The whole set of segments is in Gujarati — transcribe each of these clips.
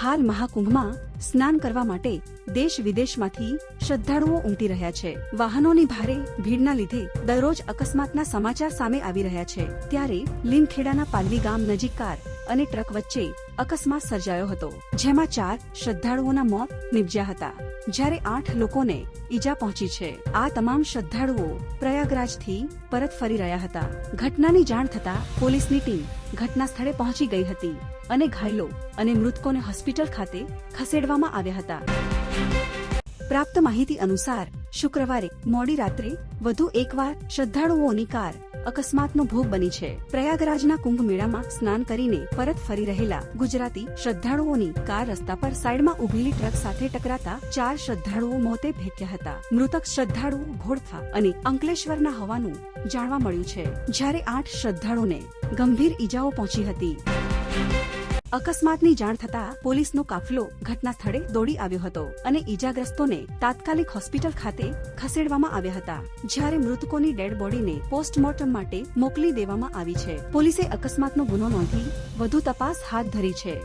હાલ મહાકુંભમાં સ્નાન કરવા માટે દેશ વિદેશમાંથી શ્રદ્ધાળુઓ ઉમટી રહ્યા છે. વાહનોની ભારે ભીડના લીધે દરરોજ અકસ્માતના સમાચાર સામે આવી રહ્યા છે. ત્યારે લીમખેડાના પાલવી ગામ નજીક કાર અને ટ્રક વચ્ચે અકસ્માત સર્જાયો હતો, જેમાં ચાર શ્રદ્ધાળુઓના મોત નિપજ્યા હતા. જ્યારે આઠ લોકોને ઈજા પહોંચી છે, આ તમામ શ્રદ્ધાળુઓ પ્રયાગરાજથી પરત ફરી રહ્યા હતા. ઘટનાની જાણ થતા પોલીસની ટીમ ઘટના સ્થળે પહોંચી ગઈ હતી. અને ઘાયલો અને મૃતકોને હોસ્પિટલ ખાતે ખસેડવામાં આવ્યા હતા. પ્રાપ્ત માહિતી અનુસાર, શુક્રવારે મોડી રાત્રે વધુ એકવાર શ્રદ્ધાળુઓની કાર અકસ્માતનો ભોગ બની છે. પ્રયાગરાજના કુંભ મેળામાં સ્નાન કરીને પરત ફરી રહેલા ગુજરાતી શ્રદ્ધાળુઓની કાર રસ્તા પર સાઈડમાં ઉભેલી ટ્રક સાથે ટકરાતા ચાર શ્રદ્ધાળુઓ મોતે ભેટ્યા હતા. મૃતક શ્રદ્ધાળુ ઘોડથા અને અંકલેશ્વરના હોવાનું જાણવા મળ્યું છે. જ્યારે આઠ શ્રદ્ધાળુને ગંભીર ઈજાઓ પહોંચી હતી. અકસ્માતની જાણ થતા પોલીસનો કાફલો ઘટના સ્થળે દોડી આવ્યો હતો અને ઈજાગ્રસ્તોને તાત્કાલિક હોસ્પિટલ ખાતે ખસેડવામાં આવ્યા હતા. જ્યારે મૃતકોની ડેડ બોડીને પોસ્ટમોર્ટમ માટે મોકલી દેવામાં આવી છે. પોલીસે અકસ્માતનો ગુનો નોંધી વધુ તપાસ હાથ ધરી છે.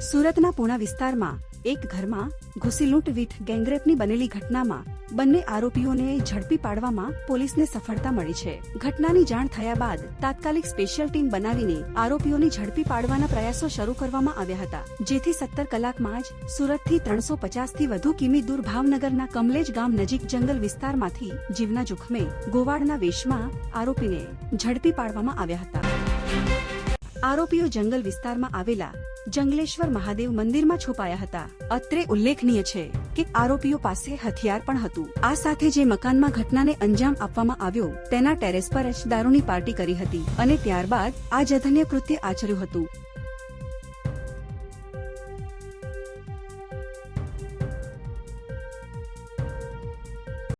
સુરતના પૂણા વિસ્તારમાં એક ઘરમાં ઘૂસી લૂંટવીટ ગેંગરેપની બનેલી ઘટનામાં બંને આરોપીઓને ઝડપી પાડવામાં પોલીસને સફળતા મળી છે. ઘટનાની જાણ થયા બાદ તાત્કાલિક સ્પેશિયલ ટીમ બનાવીને આરોપીઓને ઝડપી પાડવાના પ્રયાસો શરૂ કરવામાં આવ્યા હતા. જેથી સત્તર કલાકમાં જ સુરતથી ત્રણસો પચાસથી વધુ કિમી દૂર ભાવનગરના કમલેજ ગામ નજીક જંગલ વિસ્તારમાંથી જીવના જોખમે ગોવાળના વેશમાં આરોપીને ઝડપી પાડવામાં આવ્યા હતા. આરોપીઓ જંગલ વિસ્તારમાં આવેલા જંગલેશ્વર મહાદેવ મંદિરમાં છુપાયા હતા. અત્રે ઉલ્લેખનીય છે કે આરોપીઓ પાસે હથિયાર પણ હતું. આ સાથે જે મકાનમાં ઘટનાને અંજામ આપવામાં આવ્યો, તેના ટેરેસ પર જ દારૂની પાર્ટી કરી હતી અને ત્યારબાદ આ જધન્ય કૃત્ય આચર્યું હતું.